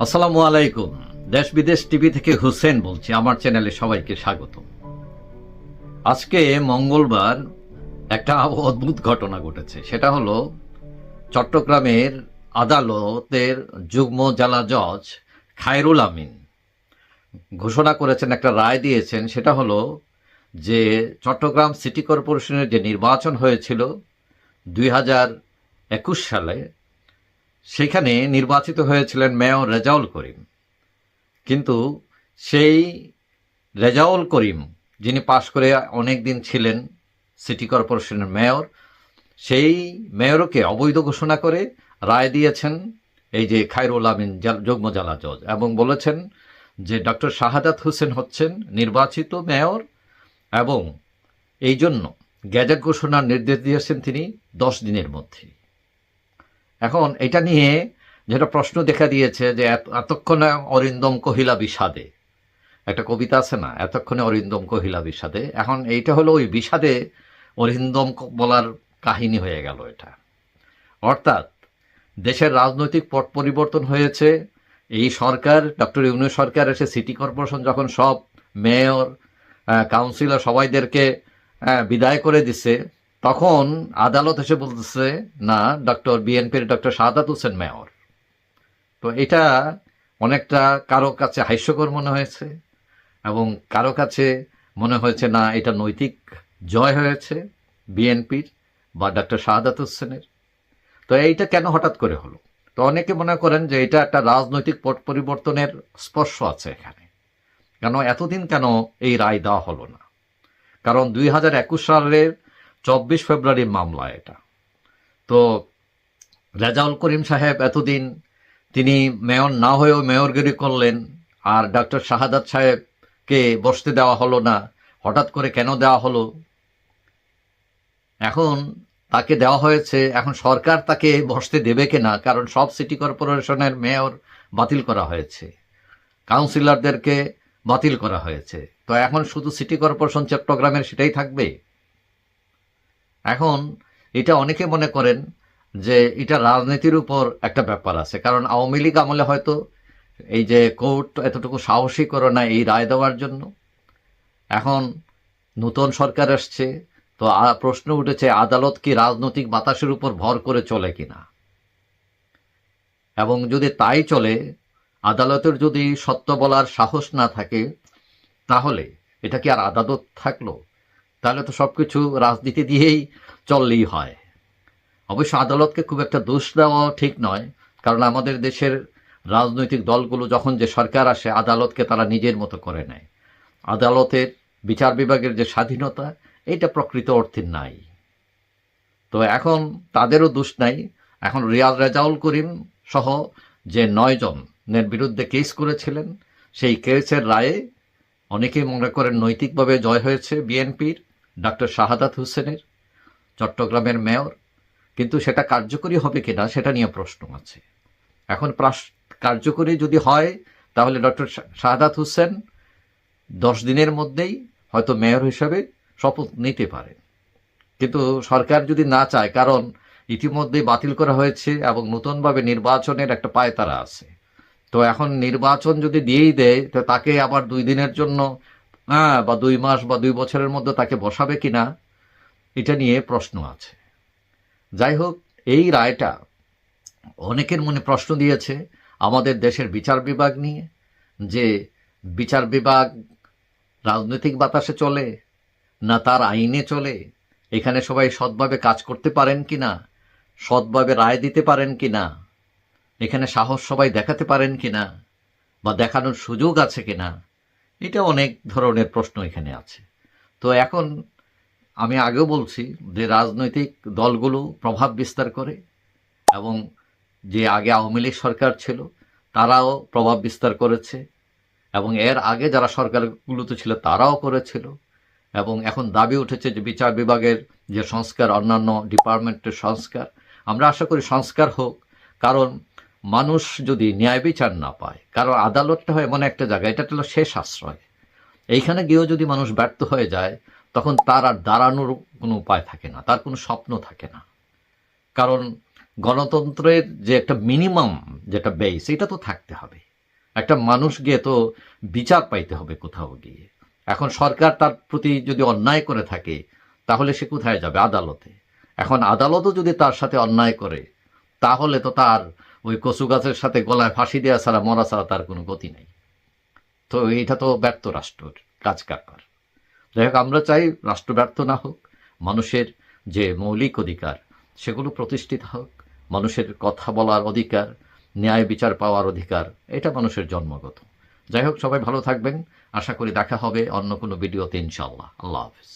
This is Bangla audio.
আসসালামু আলাইকুম। দেশ বিদেশ টিভি থেকে হুসেন বলছি, আমার চ্যানেলে সবাইকে স্বাগত। আজকে মঙ্গলবার একটা অদ্ভুত ঘটনা ঘটেছে। সেটা হলো, চট্টগ্রামের আদালতের যুগ্ম জেলা জজ খায়রুল আমিন ঘোষণা করেছেন, একটা রায় দিয়েছেন। সেটা হলো যে, চট্টগ্রাম সিটি কর্পোরেশনের যে নির্বাচন হয়েছিল দুই হাজার একুশ সালে সেখানে নির্বাচিত হয়েছিলেন মেয়র রেজাউল করিম। কিন্তু সেই রেজাউল করিম, যিনি পাশ করে অনেক দিন ছিলেন সিটি কর্পোরেশনের মেয়র, সেই মেয়রকে অবৈধ ঘোষণা করে রায় দিয়েছেন এই যে খায়রুল আমিন যুগ্ম জেলা জজ এবং বলেছেন যে ডক্টর শাহাদাত হোসেন হচ্ছেন নির্বাচিত মেয়র এবং এই জন্য গ্যাজেট ঘোষণার নির্দেশ দিয়েছেন তিনি দশ দিনের মধ্যে এখন এটা নিয়ে যেটা প্রশ্ন দেখা দিয়েছে যে এত- এতক্ষণে অরিন্দম কহিলা বিষাদে। একটা কবিতা আছে না? এতক্ষণে অরিন্দম কহিলা বিষাদে। এখন এইটা হলো ওই বিষাদে অরিন্দম বলার কাহিনী হয়ে গেল এটা। অর্থাৎ দেশের রাজনৈতিক পট পরিবর্তন হয়েছে। এই সরকার, ডক্টর ইউনু সরকার এসে সিটি কর্পোরেশন যখন সব মেয়র কাউন্সিলর সবাইদেরকে বিদায় করে দিছে তখন আদালত এসে বলতেছে, না, ডক্টর বিএনপির ডক্টর সাদাত হোসেন মেয়র। তো এটা অনেকটা কারও কাছে হাস্যকর মনে হয়েছে এবং কারও কাছে মনে হয়েছে, না, এটা নৈতিক জয় হয়েছে বিএনপির বা ডক্টর শাহাদাত হোসেনের। তো এইটা কেন হঠাৎ করে হলো? তো অনেকে মনে করেন যে এটা একটা রাজনৈতিক পট পরিবর্তনের স্পর্শ আছে এখানে। কেন? এতদিন কেন এই রায় দেওয়া হলো না? কারণ দুই হাজার একুশ সালের চব্বিশ ফেব্রুয়ারির মামলা এটা। তো রেজাউল করিম সাহেব এতদিন তিনি মেয়র না হয়েও মেয়রগিরি করলেন আর ডক্টর শাহাদাত সাহেবকে বসতে দেওয়া হলো না, হঠাৎ করে কেন দেওয়া হলো? এখন তাকে দেওয়া হয়েছে, এখন সরকার তাকে বসতে দেবে কিনা, কারণ সব সিটি কর্পোরেশনের মেয়র বাতিল করা হয়েছে, কাউন্সিলরদেরকে বাতিল করা হয়েছে। তো এখন শুধু সিটি কর্পোরেশন চট্টগ্রামের সেটাই থাকবে? এখন এটা অনেকে মনে করেন যে এটা রাজনীতির উপর একটা ব্যাপার আছে। কারণ আওয়ামী লীগ আমলে হয়তো এই যে কোর্ট এতটুকু সাহসী করে না এই রায় দেওয়ার জন্য। এখন নতুন সরকার আসছে, তো প্রশ্ন উঠেছে, আদালত কি রাজনৈতিক বাতাসের উপর ভর করে চলে কিনা? এবং যদি তাই চলে, আদালতের যদি সত্য বলার সাহস না থাকে, তাহলে এটা কি আর আদালত থাকল? তাহলে তো সব কিছু রাজনীতি দিয়েই চললেই হয়। অবশ্য আদালতকে খুব একটা দোষ দেওয়া ঠিক নয়, কারণ আমাদের দেশের রাজনৈতিক দলগুলো যখন যে সরকার আসে, আদালতকে তারা নিজের মতো করে নেয়। আদালতের বিচার বিভাগের যে স্বাধীনতা, এটা প্রকৃত অর্থে নাই। তো এখন তাদেরও দোষ নাই। এখন রিয়াজ রেজাউল করিম সহ যে নয়জনের বিরুদ্ধে কেস করেছিলেন, সেই কেসের রায়ে অনেকেই মনে করেন নৈতিকভাবে জয় হয়েছে বিএনপির। ডক্টর শাহাদাত হোসেনের, চট্টগ্রামের মেয়র, কিন্তু সেটা কার্যকরী হবে কিনা সেটা নিয়ে প্রশ্ন আছে। এখন কার্যকরী যদি হয়, তাহলে ডক্টর শাহাদাত হোসেন দশ দিনের মধ্যেই হয়তো মেয়র হিসাবে শপথ নিতে পারে কিন্তু সরকার যদি না চায়, কারণ ইতিমধ্যে বাতিল করা হয়েছে এবং নতুনভাবে নির্বাচনের একটা পায়তারা আছে। তো এখন নির্বাচন যদি দিয়েই দেয়, তো তাকে আবার দুই দিনের জন্য হ্যাঁ বা দুই মাস বা দুই বছরের মধ্যে তাকে বসাবে কি না এটা নিয়ে প্রশ্ন আছে। যাই হোক, এই রায়টা অনেকের মনে প্রশ্ন দিয়েছে আমাদের দেশের বিচার বিভাগ নিয়ে, যে বিচার বিভাগ রাজনৈতিক বাতাসে চলে না তার আইনে চলে? এখানে সবাই সৎভাবে কাজ করতে পারেন কি না সৎভাবে রায় দিতে পারেন কি না এখানে সাহস সবাই দেখাতে পারেন কি না বা দেখানোর সুযোগ আছে কি না এটা অনেক ধরনের প্রশ্ন এখানে আছে। তো এখন আমি আগেও বলছি যে রাজনৈতিক দলগুলো প্রভাব বিস্তার করে এবং যে আগে আওয়ামী লীগ সরকার ছিল, তারাও প্রভাব বিস্তার করেছে এবং এর আগে যারা সরকারগুলোতে ছিল, তারাও করেছিল এবং এখন দাবি উঠেছে যে বিচার বিভাগের যে সংস্কার, অন্যান্য ডিপার্টমেন্টের সংস্কার, আমরা আশা করি সংস্কার হোক, কারণ মানুষ যদি ন্যায় বিচার না পায় কারণ আদালতটা হয় এমন একটা জায়গা, এটা হলো শেষ আশ্রয়। এইখানে গিয়েও যদি মানুষ ব্যর্থ হয়ে যায়, তখন তার আর দাঁড়ানোর কোনো উপায় থাকে না, তার কোনো স্বপ্ন থাকে না। কারণ গণতন্ত্রের যে একটা মিনিমাম যেটা বেস এটা তো থাকতে হবে। একটা মানুষ গিয়ে তো বিচার পাইতে হবে কোথাও গিয়ে। এখন সরকার তার প্রতি যদি অন্যায় করে থাকে, তাহলে সে কোথায় যাবে? আদালতে। এখন আদালতও যদি তার সাথে অন্যায় করে, তাহলে তো তার ওই কচু গাছের সাথে গলায় ফাঁসি দেওয়া ছাড়া মরা ছাড়া তার কোনো গতি নেই। তো এটা তো ব্যর্থ রাষ্ট্রের কাজ কারবার। যাই হোক, আমরা চাই রাষ্ট্র ব্যর্থ না হোক, মানুষের যে মৌলিক অধিকার সেগুলো প্রতিষ্ঠিত হোক, মানুষের কথা বলার অধিকার, ন্যায় বিচার পাওয়ার অধিকার, এটা মানুষের জন্মগত। যাই হোক, সবাই ভালো থাকবেন। আশা করি দেখা হবে অন্য কোনো ভিডিওতে ইনশাল্লাহ আল্লাহ হাফিজ।